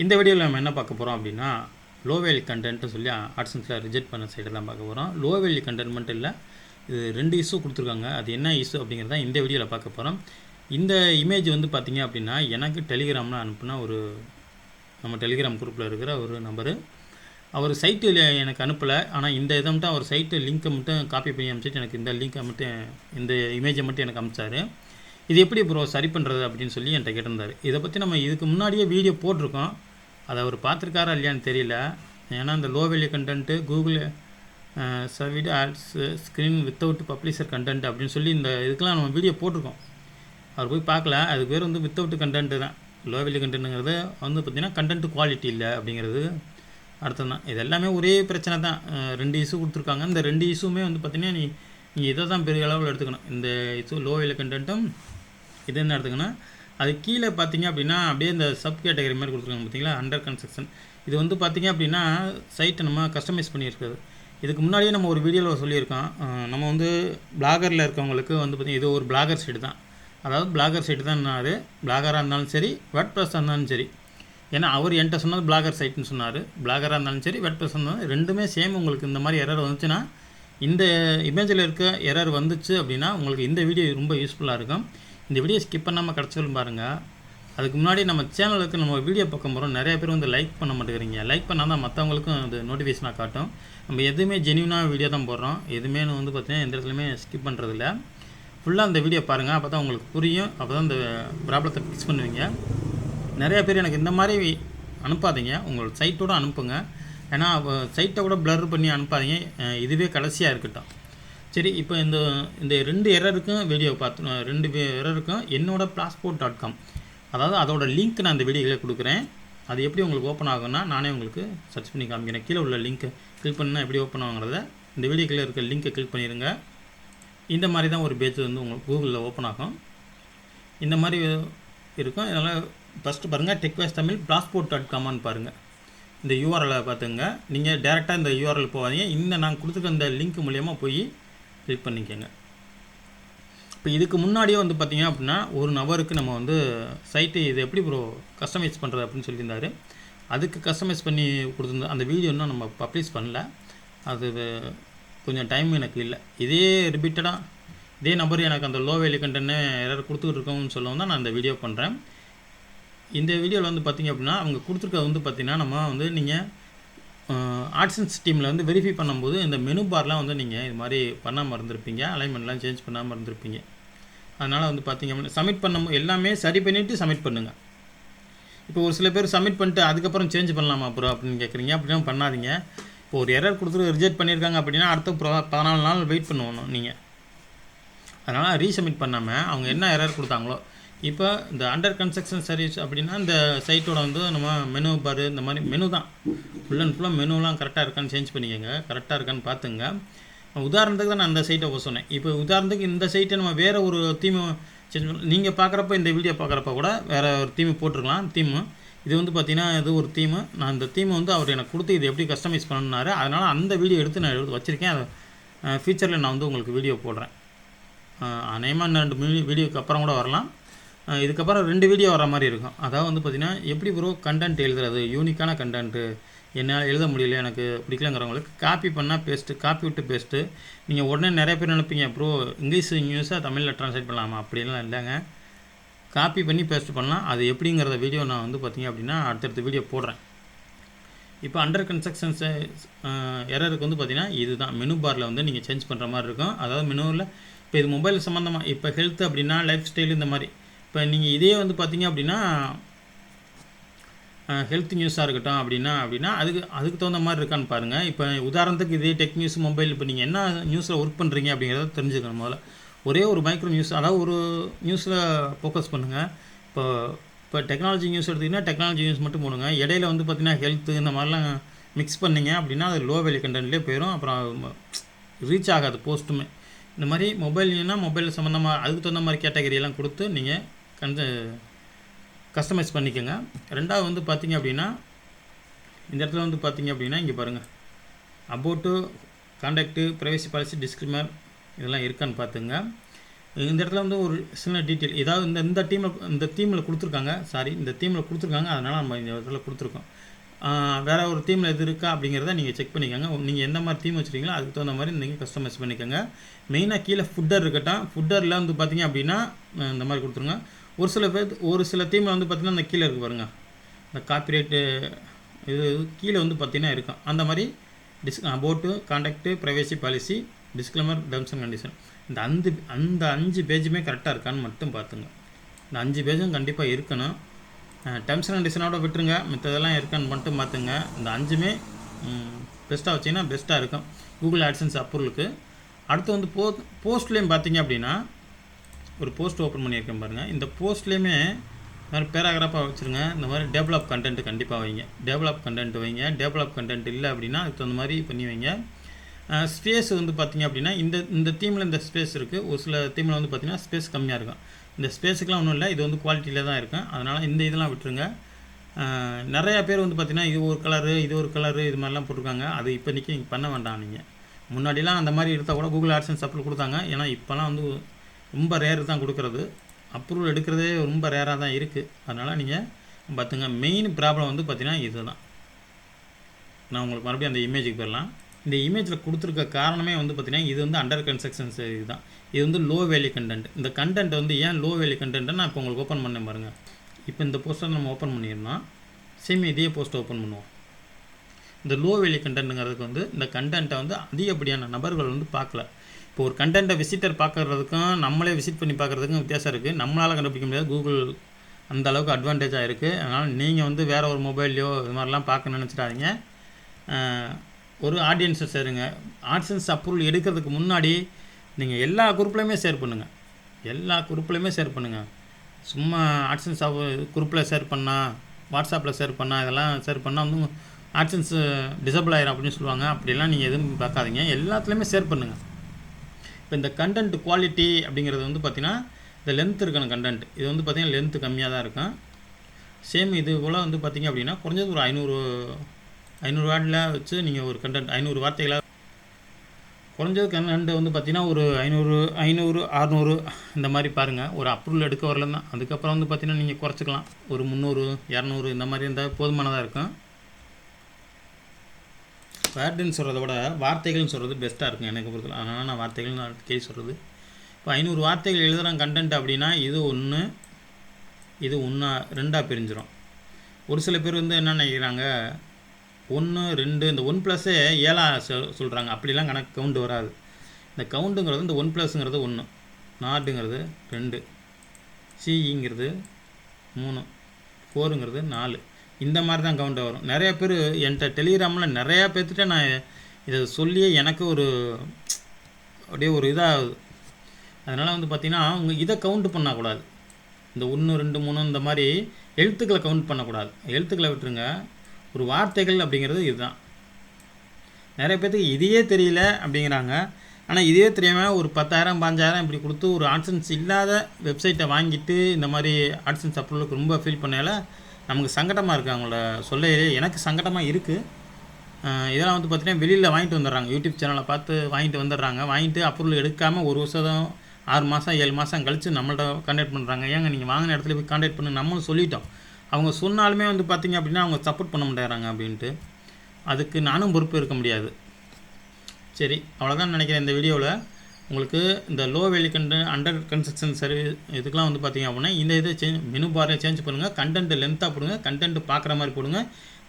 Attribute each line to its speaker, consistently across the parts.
Speaker 1: இந்த வீடியோவில் நம்ம என்ன பார்க்க போகிறோம் அப்படின்னா லோ வேல்யூ கண்டென்ட்னு சொல்லி ஆட்சன்ஸில் ரிஜெக்ட் பண்ண சைடெல்லாம் பார்க்க போகிறோம் லோ வேல்யூ கண்டென்ட் மட்டும் இல்லை இது ரெண்டு இஷ்யூ கொடுத்துருக்காங்க. அது என்ன இஷ்யூ அப்படிங்கிறத இந்த வீடியோவில் பார்க்க போகிறோம் இந்த இமேஜ் வந்து பார்த்திங்க அப்படின்னா எனக்கு டெலிகிராமில் அனுப்புன ஒரு நம்ம டெலிகிராம் குரூப்பில் இருக்கிற ஒரு நம்பரு அவர் சைட்டு எனக்கு அனுப்பலை. ஆனால் இந்த இதை மட்டும் அவர் சைட்டு லிங்க்கை மட்டும் காப்பி பண்ணி அனுப்பிச்சிட்டு எனக்கு இந்த லிங்க்கை மட்டும் இந்த இமேஜை மட்டும் எனக்கு அனுப்பிச்சாரு இது எப்படி ப்ரோ சரி பண்ணுறது அப்படின்னு சொல்லி என்கிட்ட கேட்டிருந்தார். இதை பற்றி நம்ம இதுக்கு முன்னாடியே வீடியோ போட்டிருக்கோம். அதை அவர் பார்த்துருக்காரா இல்லையான்னு தெரியல. ஏன்னா இந்த low value content Google served ads screen without publisher content அப்படின்னு சொல்லி இந்த இதுக்கெலாம் நம்ம வீடியோ போட்டிருக்கோம். அவர் போய் பார்க்கல. அது பேர் வந்து வித்தவுட் கண்டென்ட்டு தான். லோ வேல்யூ கண்டென்ட்டுங்கிறது வந்து பார்த்திங்கன்னா கண்டென்ட் குவாலிட்டி இல்லை அப்படிங்கிறது அர்த்தம் தான். இது எல்லாமே ஒரே பிரச்சனை தான். ரெண்டு இஷ்யூ கொடுத்துருக்காங்க. இந்த ரெண்டு இஷ்யூமே வந்து பார்த்திங்கன்னா நீ நீ இதை தான் பெரிய அளவில் எடுத்துக்கணும். இந்த இஷ்யூ லோ வேல்யூ கண்டென்ட்டும் இது என்ன எடுத்துக்கோன்னா அது கீழே பார்த்தீங்க அப்படின்னா அப்படியே இந்த சப் கேட்டகரி மாதிரி கொடுத்துருக்காங்க பார்த்தீங்களா? அண்டர் கன்ஸ்ட்ரக்ஷன் இது வந்து பார்த்தீங்க அப்படின்னா சைட்டை நம்ம கஸ்டமைஸ் பண்ணியிருக்கிறது. இதுக்கு முன்னாடியே நம்ம ஒரு வீடியோவில் சொல்லியிருக்கோம். நம்ம வந்து பிளாகரில் இருக்கவங்களுக்கு வந்து பார்த்திங்கன்னா இது ஒரு பிளாகர் சைடு தான். அதாவது பிளாகர் சைட்டு தான் அது பிளாகராக இருந்தாலும் சரி வெட் ப்ரெஸ்ஸாக இருந்தாலும் சரி. ஏன்னா அவர் என்கிட்ட சொன்னது பிளாகர் சைட்டுன்னு சொன்னார். பிளாகராக இருந்தாலும் சரி வெட் ப்ரெஸ் இருந்தாலும் ரெண்டுமே சேம் உங்களுக்கு இந்த மாதிரி எரர் வந்துச்சுன்னா இந்த இமேஜில் இருக்க எரர் வந்துச்சு அப்படின்னா உங்களுக்கு இந்த வீடியோ ரொம்ப யூஸ்ஃபுல்லாக இருக்கும். இந்த வீடியோ ஸ்கிப் பண்ணாமல் கிடச்சாலும் பாருங்கள் அதுக்கு முன்னாடி நம்ம சேனலுக்கு நம்ம வீடியோ பக்கம் போகிறோம் நிறைய பேர் வந்து லைக் பண்ண மாட்டேங்கிறீங்க. லைக் பண்ணால் தான் மற்றவங்களுக்கும் அது நோட்டிஃபிகேஷனாக காட்டும். நம்ம எதுவுமே ஜென்யூனாக வீடியோ தான் போடுறோம். எதுவுமே வந்து பார்த்திங்கன்னா எந்த இடத்துலையுமே ஸ்கிப் பண்ணுறதில்ல ஃபுல்லாக அந்த வீடியோ பாருங்கள் அப்போ தான் உங்களுக்கு புரியும். அப்போ தான் இந்த ப்ராப்ளத்தை ஃபிக்ஸ் பண்ணுவீங்க. நிறைய பேர் எனக்கு இந்த மாதிரி அனுப்பாதீங்க. உங்களோட சைட்டோட அனுப்புங்க. ஏன்னா சைட்டை கூட ப்ளர் பண்ணி அனுப்பாதீங்க. இதுவே கடைசியாக இருக்கட்டும். சரி இப்போ இந்த இந்த ரெண்டு எரருக்கும் வீடியோ பார்த்து ரெண்டு எரருக்கும் என்னோட பாஸ்போர்ட் டாட் காம் அதாவது அதோட லிங்க் நான் இந்த வீடியோவில் கொடுக்குறேன். அது எப்படி உங்களுக்கு ஓப்பன் ஆகும்னா நானே உங்களுக்கு சர்ச் பண்ணி காமிக்கிறேன். கீழே உள்ள லிங்க்கை கிளிக் பண்ணால் எப்படி ஓப்பன் ஆகுங்கிறத இந்த வீடியோ கீழே இருக்க லிங்க்கை கிளிக் பண்ணிடுங்க இந்த மாதிரி தான் ஒரு பேஜ் வந்து உங்களுக்கு கூகுளில் ஓப்பன் ஆகும். இந்த மாதிரி இருக்கும். இதனால் ஃபஸ்ட்டு பாருங்கள் டெக்வேஸ் தமிழ் பாஸ்போர்ட் டாட் காமான்னு பாருங்கள் இந்த யூஆர்எலை பார்த்துங்க நீங்கள் டேரெக்டாக இந்த யூஆர்எல் போகாதீங்க. இந்த நான் கொடுத்துருக்க இந்த லிங்க் மூலியமாக போய் கிளிக் பண்ணிக்கோங்க. இப்போ இதுக்கு முன்னாடியே வந்து பார்த்தீங்க அப்படின்னா ஒரு நபருக்கு நம்ம வந்து சைட்டு இது எப்படி ப்ரோ கஸ்டமைஸ் பண்ணுறது அப்படின்னு சொல்லியிருந்தாரு. அதுக்கு கஸ்டமைஸ் பண்ணி கொடுத்துருந்தோம் அந்த வீடியோ இன்னும் நம்ம பப்ளிஷ் பண்ணல. அது கொஞ்சம் டைம் எனக்கு இல்லை. இதே ரிப்பீட்டடாக இதே நம்பர் எனக்கு அந்த லோ வேலி கண்டென்ட் யாராவது கொடுத்துட்டு இருக்கோம்னு சொல்லவும் தான் நான் இந்த வீடியோ பண்ணுறேன் இந்த வீடியோவில் வந்து பார்த்தீங்க அப்படின்னா அவங்க கொடுத்துருக்கிறது வந்து பார்த்தீங்கன்னா நம்ம வந்து நீங்கள் ஆட்சன்ஸ் டீமில் வந்து வெரிஃபை பண்ணும்போது இந்த மெனு பார்லாம் வந்து நீங்கள் இது மாதிரி பண்ணாமல் இருந்திருப்பீங்க அலைன்மெண்ட்லாம் சேஞ்ச் பண்ணாமல் இருந்திருப்பீங்க. அதனால் வந்து பார்த்தீங்க அப்படின்னா சப்மிட் பண்ணும் எல்லாமே சரி பண்ணிவிட்டு சப்மிட் பண்ணுங்கள் இப்போ ஒரு சில பேர் சப்மிட் பண்ணிட்டு அதுக்கப்புறம் சேஞ்ச் பண்ணலாமா அப்புறம் அப்படின்னு கேட்குறீங்க அப்படிலாம் பண்ணாதீங்க. இப்போ ஒரு எரர் கொடுத்துட்டு ரிஜெக்ட் பண்ணியிருக்காங்க அப்படின்னா அடுத்த பதினாலு நாள் வெயிட் பண்ணுவோம் நீங்கள் அதனால் ரீசப்மிட் பண்ணாமல் அவங்க என்ன எரர் கொடுத்தாங்களோ இப்போ இந்த அண்டர் கன்ஸ்ட்ரக்ஷன் சர்வீஸ் அப்படின்னா இந்த சைட்டோட வந்து நம்ம மெனு பார் இந்த மாதிரி மெனு தான். ஃபுல் அண்ட் ஃபுல்லாக மெனுலாம் கரெக்டாக இருக்கான்னு சேஞ்ச் பண்ணிக்கோங்க. கரெக்டாக இருக்கான்னு பார்த்துங்க. உதாரணத்துக்கு தான் நான் அந்த சைட்டை சொன்னேன். இப்போ உதாரணத்துக்கு இந்த சைட்டை நம்ம வேறு ஒரு தீம் சேஞ்ச் பண்ண நீங்கள் பார்க்குறப்ப இந்த வீடியோ பார்க்குறப்ப கூட வேறு ஒரு தீம் போட்டிருக்கலாம். தீமு இது வந்து பார்த்தீங்கன்னா இது ஒரு தீமு நான் அந்த தீமை வந்து அவர் எனக்கு கொடுத்து இது எப்படி கஸ்டமைஸ் பண்ணணுன்னாரு அதனால் அந்த வீடியோ எடுத்து நான் எடுத்து வச்சுருக்கேன். அதை ஃபியூச்சரில் நான் வந்து உங்களுக்கு வீடியோ போடுறேன். அநேகமாக ரெண்டு வீடியோக்கு அப்புறம் கூட வரலாம். இதுக்கப்புறம் ரெண்டு வீடியோ வர மாதிரி இருக்கும். அதாவது வந்து பார்த்திங்கன்னா எப்படி ப்ரோ கண்டென்ட் எழுதுறது? யூனிக்கான கண்டென்ட்டு என்னால் எழுத முடியல எனக்கு பிடிக்கலங்கிறவங்களுக்கு காப்பி பண்ணால் பேஸ்ட்டு காப்பி விட்டு பேஸ்ட்டு நீங்கள் உடனே நிறைய பேர் நினைப்பீங்க ப்ரோ இங்கிலீஷ் நியூஸை தமிழில் ட்ரான்ஸ்லேட் பண்ணலாமா? அப்படிலாம் இல்லைங்க. காப்பி பண்ணி பேஸ்ட் பண்ணலாம். அது எப்படிங்கிறத வீடியோ நான் வந்து பார்த்திங்க அப்படின்னா அடுத்தடுத்த வீடியோ போடுறேன். இப்போ அண்டர் கன்ஸ்ட்ரக்ஷன்ஸ் எரருக்கு வந்து பார்த்திங்கன்னா இதுதான். மெனு பாரில் வந்து நீங்கள் சேஞ்ச் பண்ணுற மாதிரி இருக்கும். அதாவது மெனுவில் இப்போ இது மொபைல் சம்மந்தமாக இப்போ ஹெல்த் அப்படின்னா லைஃப் ஸ்டைல் இந்த மாதிரி. இப்போ நீங்கள் இதே வந்து பார்த்தீங்க அப்படின்னா ஹெல்த் நியூஸாக இருக்கட்டும் அப்படின்னா அப்படின்னா அதுக்கு அதுக்கு தகுந்த மாதிரி இருக்கான்னு பாருங்கள் இப்போ உதாரணத்துக்கு இதே டெக் நியூஸ் மொபைல் இப்போ நீங்கள் என்ன நியூஸில் ஒர்க் பண்ணுறீங்க அப்படிங்கிறத தெரிஞ்சுக்கணும் முதல்ல. ஒரே ஒரு மைக்ரோ நியூஸ் அதாவது ஒரு நியூஸில் ஃபோக்கஸ் பண்ணுங்கள் இப்போ இப்போ டெக்னாலஜி நியூஸ் எடுத்திங்கன்னா டெக்னாலஜி நியூஸ் மட்டும் போடுங்க. இடையில வந்து பார்த்தீங்கன்னா ஹெல்த்து இந்த மாதிரிலாம் மிக்ஸ் பண்ணிங்க அப்படின்னா அது லோ வேல்யூ கண்டென்ட்லேயே போயிடும் அப்புறம் ரீச் ஆகாது போஸ்ட்டுமே இந்த மாதிரி மொபைல்னா மொபைல் சம்மந்தமாக அதுக்கு தகுந்த மாதிரி கேட்டகரியெல்லாம் கொடுத்து நீங்கள் கண்ட கஸ்டமைஸ் பண்ணிக்கோங்க. ரெண்டாவது வந்து பார்த்திங்க அப்படின்னா இந்த இடத்துல வந்து பார்த்தீங்க அப்படின்னா இங்கே பாருங்கள் about contact privacy policy disclaimer இதெல்லாம் இருக்கான்னு பார்த்துங்க இந்த இடத்துல வந்து ஒரு சின்ன டீட்டெயில் ஏதாவது இந்த இந்த டீமில் இந்த தீமில் கொடுத்துருக்காங்க. சாரி இந்த தீமில் கொடுத்துருக்காங்க. அதனால் நம்ம இந்த இடத்துல கொடுத்துருக்கோம். வேறு ஒரு தீமில் எது இருக்கா அப்படிங்கிறத நீங்கள் செக் பண்ணிக்கோங்க. நீங்கள் எந்த மாதிரி தீம் வச்சுருக்கீங்களோ அதுக்கு தகுந்த மாதிரி நீங்கள் கஸ்டமைஸ் பண்ணிக்கோங்க. மெயினாக கீழே ஃபுட்டர் இருக்கட்டும். ஃபுட்டரில் வந்து பார்த்திங்க அப்படின்னா இந்த மாதிரி கொடுத்துருங்க. ஒரு சில பேர் ஒரு சில தீமில் வந்து பார்த்திங்கன்னா இந்த கீழே இருக்கு பாருங்கள் இந்த காப்பிரைட்டு இது கீழே வந்து பார்த்திங்கன்னா இருக்கும். அந்த மாதிரி this about contact privacy policy disclaimer terms and condition இந்த அஞ்சு அந்த அஞ்சு பேஜுமே கரெக்டாக இருக்கான்னு மட்டும் பார்த்துங்க. இந்த அஞ்சு பேஜும் கண்டிப்பாக இருக்கணும். டேர்ம்ஸ் அண்ட் கண்டிஷனோட விட்டுருங்க. மித்ததெல்லாம் இருக்கான்னு மட்டும் பார்த்துங்க. இந்த அஞ்சுமே பெஸ்ட்டாக வச்சிங்கன்னா பெஸ்ட்டாக இருக்கும். கூகுள் ஆட்சன்ஸ் அப்ரூவலுக்கு அடுத்து வந்து போ போஸ்ட்லேயும் பார்த்தீங்க அப்படின்னா ஒரு போஸ்ட் ஓப்பன் பண்ணியிருக்கேன் பாருங்கள் இந்த போஸ்ட்லேயுமே மாதிரி பேராகிராஃபாக வச்சுருங்க. இந்த மாதிரி டெவலப் கண்டென்ட் கண்டிப்பாக வைங்க. டெவலப் கண்டென்ட் வைங்க. டெவலப் கண்டென்ட் இல்லை அப்படின்னா அதுக்கு தகுந்த மாதிரி பண்ணி வைங்க. ஸ்பேஸ் வந்து பார்த்திங்க அப்படின்னா இந்த இந்த தீமில் இந்த ஸ்பேஸ் இருக்குது ஒரு சில தீமில் வந்து பார்த்திங்கன்னா ஸ்பேஸ் கம்மியாக இருக்கும். இந்த ஸ்பேஸுக்குலாம் ஒன்றும் இல்லை. இது வந்து குவாலிட்டியில் தான் இருக்கும். அதனால் இந்த இதெல்லாம் விட்டுருங்க. நிறையா பேர் வந்து பார்த்தீங்கன்னா இது ஒரு கலரு இது ஒரு கலரு இது மாதிரிலாம் போட்டிருக்காங்க. அது இப்போதைக்கு நீங்கள் பண்ண வேண்டாம் நீங்கள் முன்னாடிலாம் அந்த மாதிரி எடுத்தால் கூட கூகுள் ஆட்சன்ஸ் அப்ரூவல் கொடுத்தாங்க. ஏன்னா இப்போலாம் வந்து ரொம்ப ரேர் தான் கொடுக்குறது. அப்ரூவல் எடுக்கிறதே ரொம்ப ரேராக தான் இருக்குது அதனால் நீங்கள் பார்த்துங்க மெயின் ப்ராப்ளம் வந்து பார்த்திங்கன்னா இதுதான். நான் உங்களுக்கு மறுபடியும் அந்த இமேஜுக்கு போயிடலாம். இந்த இமேஜில் கொடுத்துருக்க காரணமே வந்து பார்த்திங்கன்னா இது வந்து அண்டர் கன்ஸ்ட்ரக்ஷன்ஸ் இதுதான் இது வந்து லோ வேல்யூ கண்டென்ட் இந்த கண்டென்ட் வந்து ஏன் லோ வேல்யூ கண்டென்ட்டை நான் இப்போ உங்களுக்கு ஓப்பன் பண்ணேன் பாருங்கள் இப்போ இந்த போஸ்ட்டை நம்ம ஓப்பன் பண்ணியிருந்தோம் சேம் இதே போஸ்ட்டை ஓப்பன் பண்ணுவோம். இந்த லோ வேல்யூ கண்டென்ட்டுங்கிறதுக்கு வந்து இந்த கண்டென்ட்டை வந்து அதிகப்படியான நபர்கள் வந்து பார்க்கல. இப்போ ஒரு கண்டென்ட்டை விசிட்டர் பார்க்கறதுக்கும் நம்மளே விசிட் பண்ணி பார்க்குறதுக்கும் வித்தியாசம் இருக்குது நம்மளால் கண்டுபிடிக்க முடியாது. கூகுள் அந்த அளவுக்கு அட்வான்டேஜாக இருக்குது அதனால் நீங்கள் வந்து வேறு ஒரு மொபைல்லையோ இது மாதிரிலாம் பார்க்க நினச்சிடாதீங்க. ஒரு ஆடியன்ஸை சேருங்க. ஆட்சன்ஸ் அப்ரூவல் எடுக்கிறதுக்கு முன்னாடி நீங்கள் எல்லா குரூப்லையுமே ஷேர் பண்ணுங்கள் எல்லா குரூப்லையுமே ஷேர் பண்ணுங்கள் சும்மா ஆட்சன்ஸ் குரூப்பில் ஷேர் பண்ணால் வாட்ஸ்அப்பில் ஷேர் பண்ணால் இதெல்லாம் ஷேர் பண்ணால் வந்து ஆட்சன்ஸ் டிசபிள் ஆயிரும் அப்படின்னு சொல்லுவாங்க. அப்படிலாம் நீங்கள் எதுவும் பார்க்காதீங்க. எல்லாத்துலேயுமே ஷேர் பண்ணுங்கள் இப்போ இந்த கண்டென்ட் குவாலிட்டி அப்படிங்கிறது வந்து பார்த்தீங்கன்னா இந்த லென்த் இருக்கணும் கண்டென்ட் இது வந்து பார்த்தீங்கன்னா லென்த்து கம்மியாக தான் இருக்கும். சேம் இது போல் வந்து பார்த்தீங்க அப்படின்னா குறைஞ்சது ஒரு ஐநூறு ஐநூறு வேர்டில் வச்சு நீங்கள் ஒரு கண்டென்ட் ஐநூறு வார்த்தைகளாக குறைஞ்சது கண்டென்ட் வந்து பார்த்தீங்கன்னா ஒரு ஐநூறு ஐநூறு அறநூறு இந்த மாதிரி பாருங்கள் ஒரு அப்ரூவல் எடுக்க வரல தான் அதுக்கப்புறம் வந்து பார்த்தீங்கன்னா நீங்கள் குறைச்சிக்கலாம். ஒரு முந்நூறு இரநூறு இந்த மாதிரி இருந்தால் போதுமானதாக இருக்கும். வேர்டுன்னு சொல்கிறத விட வார்த்தைகள்னு சொல்கிறது பெஸ்ட்டாக இருக்கும் எனக்கு பொறுத்தவரை. அதனால் நான் வார்த்தைகள் நான் கேள்வி சொல்கிறது இப்போ ஐநூறு வார்த்தைகள் எழுதுகிற கண்டென்ட் அப்படின்னா இது ஒன்று இது ஒன்றா ரெண்டாக பிரிஞ்சிடும் ஒரு சில பேர் வந்து என்ன நினைக்கிறாங்க ஒன்று ரெண்டு இந்த ஒன் ப்ளஸ்ஸே ஏழா சொல் சொல்கிறாங்க அப்படிலாம் கணக்கு கவுண்ட் வராது. இந்த கவுண்டுங்கிறது இந்த ஒன் ப்ளஸ்ங்கிறது ஒன்று நாட்டுங்கிறது ரெண்டு சிஇங்கிறது e மூணு ஃபோருங்கிறது நாலு. இந்த மாதிரி தான் கவுண்ட் வரும். நிறைய பேர் என்கிட்ட டெலிகிராமில் நிறையா பேர்த்துட்ட நான் இதை சொல்லியே எனக்கு ஒரு அப்படியே ஒரு இதாகுது அதனால் வந்து பார்த்திங்கன்னா அவங்க இதை கவுண்ட் பண்ணக்கூடாது. இந்த ஒன்று ரெண்டு மூணு இந்த மாதிரி எழுத்துக்களை கவுண்ட் பண்ணக்கூடாது. எழுத்துக்களை விட்டுருங்க. ஒரு வார்த்தைகள் அப்படிங்கிறது இதுதான். நிறைய பேர்த்துக்கு இதையே தெரியல அப்படிங்கிறாங்க. ஆனால் இதே தெரியாமல் ஒரு பத்தாயிரம் பாஞ்சாயிரம் இப்படி கொடுத்து ஒரு ஆட்சன்ஸ் இல்லாத வெப்சைட்டை வாங்கிட்டு இந்த மாதிரி ஆட்சன்ஸ் அப்ரூவலுக்கு ரொம்ப ஃபீல் பண்ணால நமக்கு சங்கடமாக இருக்குது அவங்கள சொல்ல எனக்கு சங்கடமாக இருக்குது இதெல்லாம் வந்து பார்த்தீங்கன்னா வெளியில் வாங்கிட்டு வந்துடுறாங்க. யூடியூப் சேனலை பார்த்து வாங்கிட்டு வந்துடுறாங்க. வாங்கிட்டு அப்ரூவல் எடுக்காமல் ஒரு வருஷம் ஆறு மாதம் ஏழு மாதம் கழித்து நம்மள்ட்ட கான்டாக்ட் பண்ணுறாங்க ஏங்க நீங்கள் வாங்கின இடத்துல போய் கான்டாக்ட் பண்ணு நம்மளும் சொல்லிட்டோம். அவங்க சொன்னாலுமே வந்து பார்த்தீங்க அப்படின்னா அவங்க சப்போர்ட் பண்ண மாட்டேறாங்க அப்படின்ட்டு. அதுக்கு நானும் பொறுப்பு இருக்க முடியாது. சரி அவ்வளோதான் நினைக்கிறேன் இந்த வீடியோவில் உங்களுக்கு இந்த லோ வேலி அண்டர் கன்ஸ்ட்ரக்ஷன் சர்வீஸ் இதுக்கெலாம் வந்து பார்த்தீங்க அப்படின்னா இந்த இதை சேஞ்ச் மெனு பாரை சேஞ்ச் பண்ணுங்கள் கண்டென்ட் லென்த்தாக போடுங்க கண்டென்ட் பார்க்குற மாதிரி போடுங்க.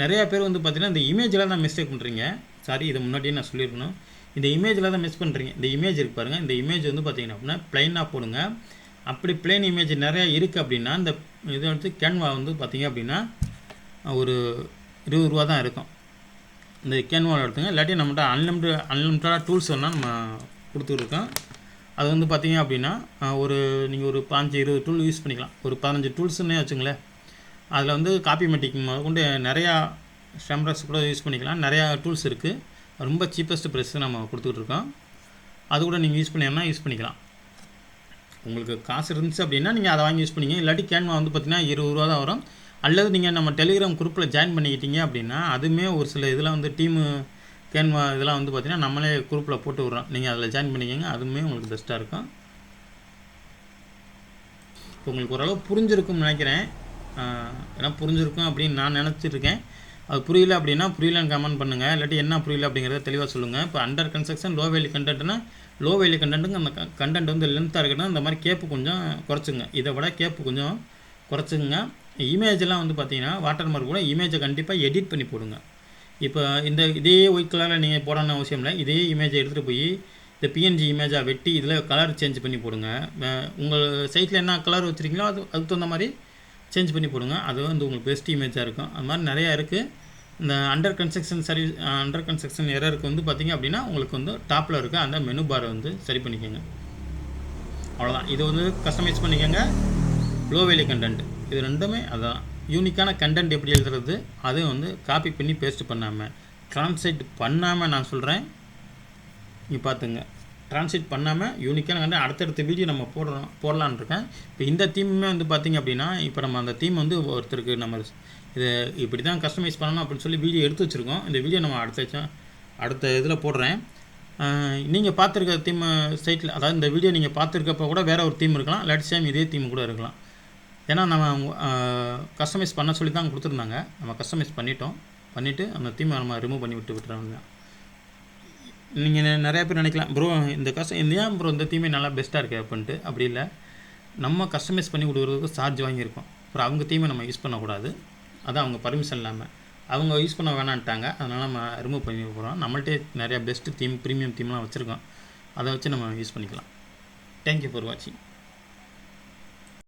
Speaker 1: நிறையா பேர் வந்து பார்த்திங்கன்னா இந்த இமேஜில் தான் மிஸ்டேக் பண்ணுறீங்க சாரி இதை முன்னாடியே நான் சொல்லியிருக்கணும். இந்த இமேஜில் தான் மிஸ் பண்ணுறீங்க இந்த இமேஜ் இருக்கு பாருங்கள் இந்த இமேஜ் வந்து பார்த்திங்க அப்படின்னா ப்ளைனாக போடுங்க. அப்படி பிளெயின் இமேஜ் நிறையா இருக்குது அப்படின்னா இந்த இதை வந்து கேன்வா வந்து பார்த்திங்க அப்படின்னா ஒரு இருபது ரூபா தான் இருக்கும். இந்த கேன்வாவில் எடுத்துங்க. இல்லாட்டி நம்மகிட்ட அன்லிமிட்டட் அன்லிமிட்டடாக டூல்ஸ் வேணால் நம்ம கொடுத்துருக்கேன் அது வந்து பார்த்தீங்க அப்படின்னா ஒரு நீங்கள் ஒரு பாஞ்சு இருபது டூல் யூஸ் பண்ணிக்கலாம். ஒரு பதினஞ்சு டூல்ஸ்னே வச்சுங்களேன். அதில் வந்து காப்பி மெட்டிக் கொண்டு நிறையா ஸ்டெம்ரஸ் கூட யூஸ் பண்ணிக்கலாம். நிறையா டூல்ஸ் இருக்குது ரொம்ப சீப்பஸ்ட் ப்ரைஸ் நம்ம கொடுத்துட்ருக்கோம் அது கூட நீங்கள் யூஸ் பண்ணீங்கன்னா யூஸ் பண்ணிக்கலாம். உங்களுக்கு காசு இருந்துச்சு அப்படின்னா நீங்கள் அதை வாங்கி யூஸ் பண்ணிங்க. இல்லாட்டி கேன்வா வந்து பார்த்தீங்கன்னா இருபது ரூபா தான் வரும். அல்லது நீங்கள் நம்ம டெலிகிராம் குரூப்பில் ஜாயின் பண்ணிக்கிட்டீங்க அப்படின்னா அதுவுமே ஒரு சில இதில் வந்து டீமு கேன்வா இதெல்லாம் வந்து பார்த்தீங்கன்னா நம்மளே குரூப்பில் போட்டு விட்றோம். நீங்கள் அதில் ஜாயின் பண்ணிக்கோங்க அதுவுமே உங்களுக்கு பெஸ்ட்டாக இருக்கும். இப்போ உங்களுக்கு ஓரளவு புரிஞ்சிருக்கும்னு நினைக்கிறேன். ஏன்னா புரிஞ்சிருக்கும் அப்படின்னு நான் நினச்சிருக்கேன் அது புரியல அப்படின்னா புரியலன்னு கமெண்ட் பண்ணுங்கள் இல்லாட்டி என்ன புரியல அப்படிங்கிறத தெளிவாக சொல்லுங்கள் இப்போ அண்டர் கன்ஸ்ட்ரக்ஷன் லோ வேலி கண்டென்ட்னா லோ வேலி கண்டென்ட்டுங்க அந்த கண்டென்ட் வந்து லென்த்தாக இருக்குன்னா இந்த மாதிரி கேப்பு கொஞ்சம் குறைச்சிங்க. இதை விட கேப்பு கொஞ்சம் குறைச்சிங்க. இமேஜெல்லாம் வந்து பார்த்தீங்கன்னா வாட்டர் மார்க் கூட இமேஜை கண்டிப்பாக எடிட் பண்ணி போடுங்க. இப்போ இந்த இதே ஒயிட் கலரில் நீங்கள் போடணும்னு அவசியம் இல்லை. இதே இமேஜை எடுத்துகிட்டு போய் இந்த பிஎன்ஜி இமேஜாக வெட்டி இதில் கலர் சேஞ்ச் பண்ணி போடுங்க. உங்கள் சைட்டில் என்ன கலர் வச்சுருக்கீங்களோ அது அதுக்கு தகுந்த மாதிரி சேஞ்ச் பண்ணி போடுங்க. அது வந்து உங்களுக்கு பெஸ்ட் இமேஜாக இருக்கும். அது மாதிரி நிறையா இருக்குது இந்த under construction service under construction எரருக்கு வந்து பார்த்திங்க அப்படின்னா உங்களுக்கு வந்து டாப்பில் இருக்க அந்த மெனு பாரை வந்து சரி பண்ணிக்கோங்க. அவ்வளோதான் இது வந்து கஸ்டமைஸ் பண்ணிக்கோங்க. லோ வேலி கண்டென்ட் இது ரெண்டுமே அதுதான் யூனிக்கான கண்டென்ட் எப்படி எழுதுறது அதை வந்து காப்பி பண்ணி பேஸ்ட் பண்ணாமல் ட்ரான்ஸ்லேட் பண்ணாமல் நான் சொல்கிறேன் நீங்கள் பார்த்துங்க ட்ரான்ஸ்லேட் பண்ணாமல் யூனிக்கான கண்ட அடுத்தடுத்த வீடியோ நம்ம போடுறோம் போடலான்னு இருக்கேன். இப்போ இந்த தீமுமே வந்து பார்த்திங்க அப்படின்னா இப்போ நம்ம அந்த தீம் வந்து ஒருத்தருக்கு நம்ம இது இப்படி தான் கஸ்டமைஸ் பண்ணணும் அப்படின்னு சொல்லி வீடியோ எடுத்து வச்சுருக்கோம். இந்த வீடியோ நம்ம அடுத்த அடுத்த இதில் போடுறேன். நீங்கள் பார்த்துருக்க தீம் சைட்டில் அதாவது இந்த வீடியோ நீங்கள் பார்த்துருக்கப்ப கூட வேறு ஒரு தீம் இருக்கலாம். இல்லாட்டி சேம் இதே தீம் கூட இருக்கலாம். ஏன்னா நம்ம கஸ்டமைஸ் பண்ண சொல்லி தான் கொடுத்துருந்தாங்க. நம்ம கஸ்டமைஸ் பண்ணிட்டோம். பண்ணிவிட்டு அந்த தீமை நம்ம ரிமூவ் பண்ணி விட்டு விட்டுறோம் நீங்கள் நிறையா பேர் நினைக்கலாம் ப்ரோ இந்த கஸ்ட இந்த ஏன் ப்ரோ இந்த தீமை நல்லா பெஸ்ட்டாக இருக்குது அப்படின்ட்டு. அப்படி இல்லை. நம்ம கஸ்டமைஸ் பண்ணி கொடுக்குறதுக்கு சார்ஜ் வாங்கியிருக்கோம். அப்புறம் அவங்க தீமை நம்ம யூஸ் பண்ணக்கூடாது. அதான் அவங்க பர்மிஷன் இல்லாமல் அவங்க யூஸ் பண்ண வேணான்ட்டாங்க. அதனால் நம்ம ரிமூவ் பண்ணி போகிறோம் நம்மள்ட்டே நிறையா பெஸ்ட்டு தீம் ப்ரீமியம் தீம்லாம் வச்சுருக்கோம். அதை வச்சு நம்ம யூஸ் பண்ணிக்கலாம். தேங்க்யூ ஃபார் வாட்சிங்